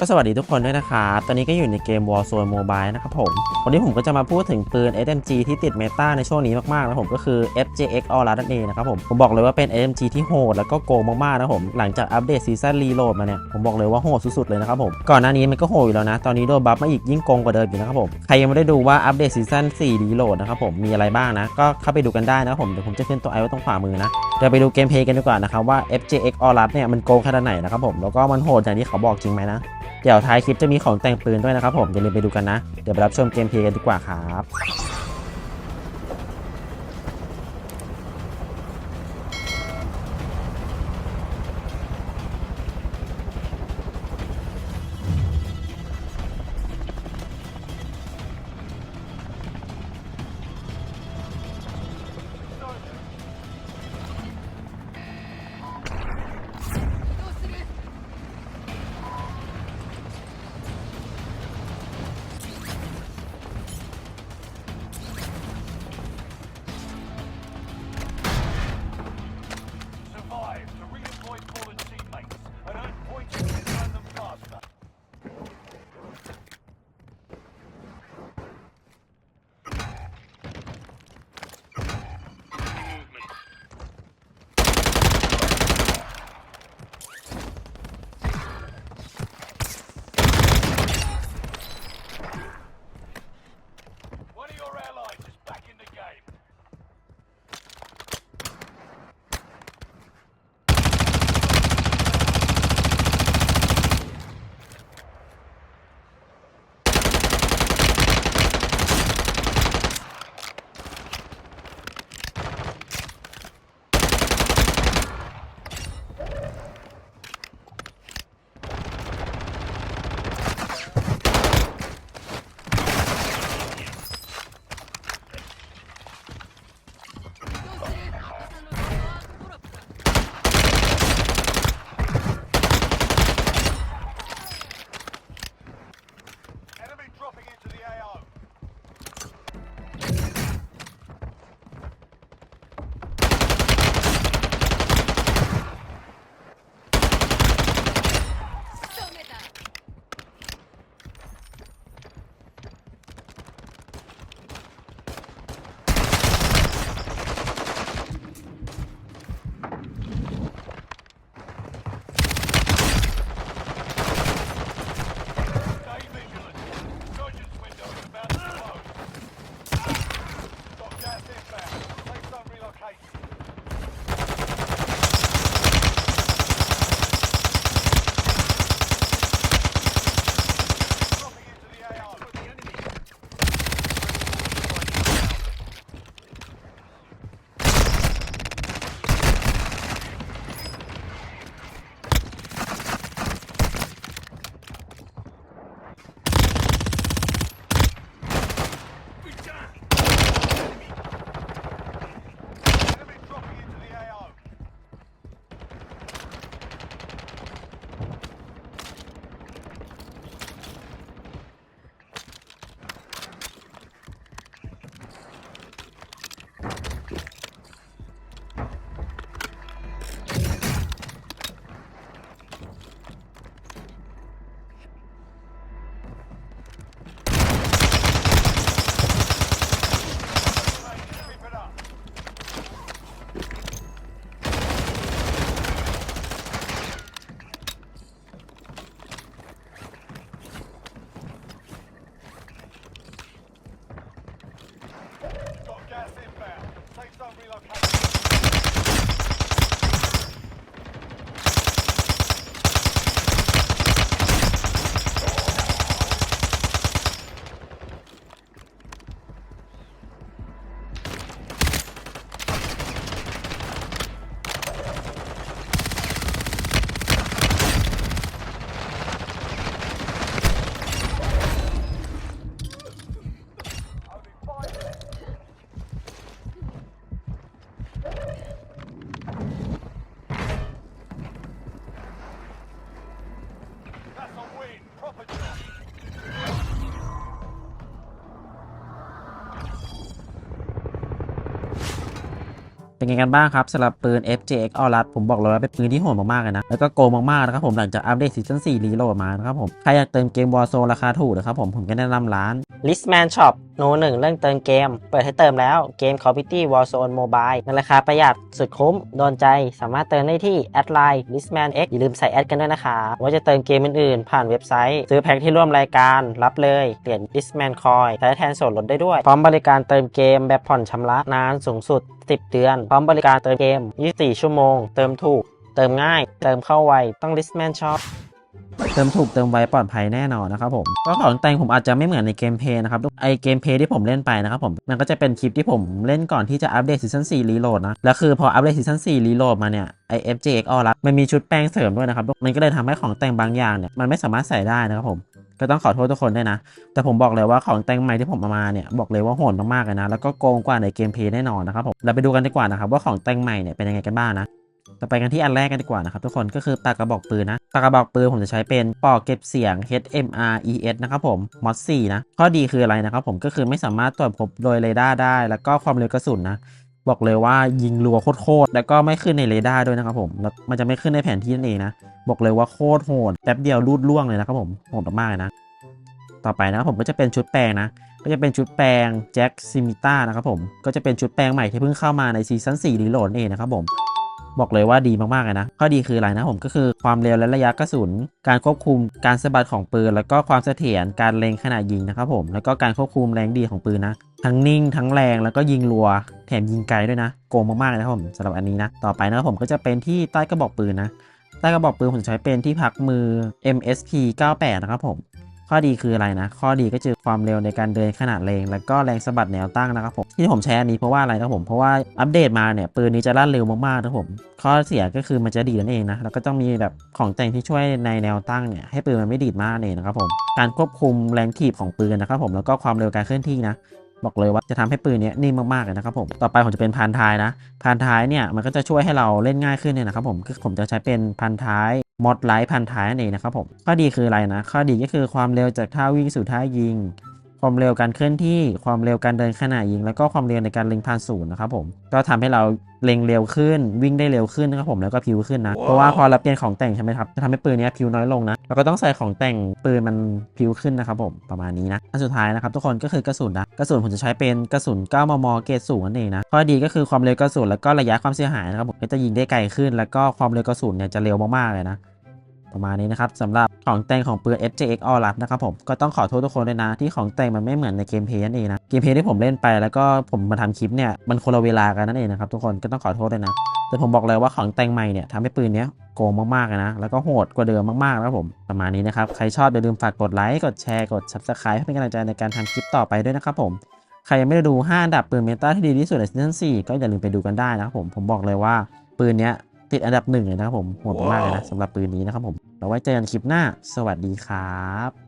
ก็สวัสดีทุกคนด้วยนะครับตอนนี้ก็อยู่ในเกม Warzone Mobile นะครับผม วันนี้ผมก็จะมาพูดถึงปืน SMG ที่ติดเมตาในช่วงนี้มากๆนะผมก็คือ FJX All Out นั่นเองนะครับผม ผมบอกเลยว่าเป็น SMG ที่โหดแล้วก็โกงมากๆนะผม หลังจากอัปเดตซีซั่นรีโหลดมาเนี่ย ผมบอกเลยว่าโหดสุดๆเลยนะครับผม ก่อนหน้านี้มันก็โหดอยู่แล้วนะ ตอนนี้โดนบัฟมาอีกยิ่งโกงกว่าเดิมอีกนะครับผม ใครยังไม่ได้ดูว่าอัปเดตซีซั่น4รีโหลดนะครับผม มีอะไรบ้างนะ ก็เข้าไปดูกันได้นะครับผม เดี๋ยวผมจะขึ้นตัวไอไว้ตรงขวามือนะเดี๋ยวไปดูเกมเพลย์กันดีกว่านะครับว่า FJX All Out เนี่ยมันโกงขนาดไหนนะครับผมแล้วก็มันโหดอย่างที่เขาบอกจริงไหมนะ เดี๋ยวท้ายคลิปจะมีของแต่งปืนด้วยนะครับผมอย่าลืมไปดูกันนะ เดี๋ยวไปรับชมเกมเพลย์กันดีกว่าครับ เป็นไงกันบ้างครับสำหรับปืน FJX a u r u s ผมบอกเลยว่าเป็นปืนที่โหดมากๆเลยนะ แล้วก็โกงมากๆนะครับผมหลังจากอัปเดตซีซั่น4รีโหลดมานะครับผม ใครอยากเติมเกม Warzone ราคาถูกนะครับผมผมก็แนะนำร้าน Listman Shop โนหนึ่งเรื่องเติมเกม เปิดให้เติมแล้วเกม Call of Duty Warzone Mobile ในราคาประหยัดสุดคุ้ม โดนใจสามารถเติมได้ที่แอดไลน์ Listman X อย่าลืมใส่แอดกันด้วยนะคะว่าจะเติมเกมอื่นๆ ผ่านเว็บไซต์ ซื้อแพ็คที่ร่วมรายการรับเลยเหรียญ Listman Coin ใช้แทนส่วนลดได้ด้วยพร้อมบริการเติมเกมแบบผ่อนชำระนานสูงสุด 10 เดือน พร้อมบริการเติมเกม 24 ชั่วโมง เติมถูก เติมง่าย เติมเข้าไว ต้อง Listman Shop เติมถูกเติมไวปลอดภัยแน่นอนนะครับผมก็ของแต่งผมอาจจะไม่เหมือนในเกมเพย์นะครับไอเกมเพย์ที่ผมเล่นไปนะครับผมมันก็จะเป็นคลิปที่ผมเล่นก่อนที่จะอัปเดตซีซั่น4รีโหลดนะแล้วคือพออัปเดตซีซั่น4รีโหลดมาเนี่ยไอ FJX All รับมันมีชุดแป้งเสริมด้วยนะครับมันก็เลยทำให้ของแต่งบางอย่างเนี่ยมันไม่สามารถใส่ได้นะครับผมก็ต้องขอโทษทุกคนด้วยนะ แต่ผมบอกเลยว่าของแต่งใหม่ที่ผมเอามาเนี่ยบอกเลยว่าโหดมากๆเลยนะ แล้วก็โกงกว่าในเกมเพย์แน่นอนนะครับผม เราไปดูกันดีกว่านะครับว่าของแต่งใหม่เนี่ยเป็นยังไงกันบ้างนะ ต่อไปกันที่อันแรกกันดีกว่านะครับทุกคนก็คือปากกระบอกปืนนะปากกระบอกปืนผมจะใช้เป็นปอกเก็บเสียง HMR ES นะครับผมมอด4นะข้อดีคืออะไรนะครับผมก็คือไม่สามารถตรวจพบโดยเรดาร์ได้ แล้วก็ความเร็วกระสุนนะบอกเลยว่ายิงรัวโคตรๆแล้วก็ไม่ขึ้นในเรดาร์ด้วยนะครับผมแล้วมันจะไม่ขึ้นในแผนที่นั่นเองนะบอกเลยว่าโคตรโหดแป๊บเดียวรูดล่วงเลยนะครับผมโหดมากเลยนะต่อไปนะครับผมก็จะเป็นชุดแปลงนะก็จะเป็นชุดแปลงแจ็คซิมิต้านะครับผมก็จะเป็นชุดแปลงใหม่ที่เพิ่งเข้ามาในซีซั่น4รีโหลดเองนะครับผม บอกเลยว่าดีมากๆเลยนะ ข้อดีคืออะไรนะผมก็คือความเร็วและระยะกระสุน การควบคุมการสะบัดของปืน แล้วก็ความเสถียรการเล็งขณะยิงนะครับผมแล้วก็การควบคุมแรงดีของปืนนะทั้งนิ่งทั้งแรงแล้วก็ยิงรัว แถมยิงไกลด้วยนะโกงมากๆเลยนะผมสำหรับอันนี้นะต่อไปนะครับผมก็จะเป็นที่ใต้กระบอกปืนนะใต้กระบอกปืนผมใช้เป็นที่พักมือ MSP 98 นะครับผม ข้อดีคืออะไรนะ ข้อดีก็คือความเร็วในการเดินขนาดเลงแล้วก็แรงสะบัดแนวตั้งนะครับผม ที่ผมใช้อันนี้เพราะว่าอะไรครับผม เพราะว่าอัปเดตมาเนี่ยปืนนี้จะลั่นเร็วมากๆนะครับผม ข้อเสียก็คือมันจะดีดนั่นเองนะ แล้วก็ต้องมีแบบของแต่งที่ช่วยในแนวตั้งเนี่ยให้ปืนมันไม่ดีดมากเองนะครับผม การควบคุมแรงถีบของปืนนะครับผม แล้วก็ความเร็วการเคลื่อนที่นะ บอกเลยว่าจะทำให้ปืนเนี้ยนิ่มมากๆเลยนะครับผม ต่อไปผมจะเป็นพันท้ายนะพันท้ายเนี่ยมันก็จะช่วยให้เราเล่นง่ายขึ้นเนี่ยนะครับผม คือผมจะใช้เป็นพันท้ายมอดไลท์พันท้ายนั่นเองนะครับผม ข้อดีคืออะไรนะ ข้อดีก็คือความเร็วจากท่าวิ่งสู่ท่ายิง ความเร็วการเคลื่อนที่ ความเร็วการเดินขณะยิง แล้วก็ความเร็วในการเล็งผ่านศูนย์นะครับผม ก็ทำให้เรา เล็งเร็วขึ้นวิ่งได้เร็วขึ้นนะครับผมแล้วก็พิวขึ้นนะ เพราะว่าพอเราเปลี่ยนของแต่งใช่ไหมครับจะทำให้ปืนเนี้ยพิวน้อยลงนะแล้วก็ต้องใส่ของแต่งปืนมันพิวขึ้นนะครับผมประมาณนี้นะอันสุดท้ายนะครับทุกคนก็คือกระสุนนะกระสุนผมจะใช้เป็นกระสุน 9 มม เกรดสูงนั่นเองนะข้อดีก็คือความเร็วกระสุนแล้วก็ระยะความเสียหายนะครับผมก็จะยิงได้ไกลขึ้น แล้วก็ความเร็วกระสุนเนี่ยจะเร็วมากๆเลยนะ ประมาณนี้นะครับสำหรับของแต่งของปืน FJX All Up นะครับผมก็ต้องขอโทษทุกคนด้วยนะที่ของแต่งมันไม่เหมือนในเกมเพย์นั่นเองนะเกมเพย์ที่ผมเล่นไปแล้วก็ผมมาทำคลิปเนี่ยมันคนละเวลากันนั่นเองนะครับทุกคนก็ต้องขอโทษด้วยนะ แต่ผมบอกเลยว่าของแต่งใหม่เนี่ยทำให้ปืนเนี้ยโกงมากๆเลยนะแล้วก็โหดกว่าเดิมมากๆนะครับผมประมาณนี้นะครับใครชอบอย่าลืมฝากกดไลค์กดแชร์กด Subscribe ให้เป็นกำลังใจในการทำคลิปต่อไปด้วยนะครับผมใครยังไม่ได้ดู5อันดับปืนเมตาที่ดีที่สุดในซีซั่น4ก็อย่าลืมไปดูกันได้นะครับผมผมบอกเลยว่าปืนเนี้ย ติดอันดับหนึ่งเลยนะครับผมโหดมากๆเลยนะสำหรับปืนนี้นะครับผมเราไว้เจอกันคลิปหน้า สวัสดีครับ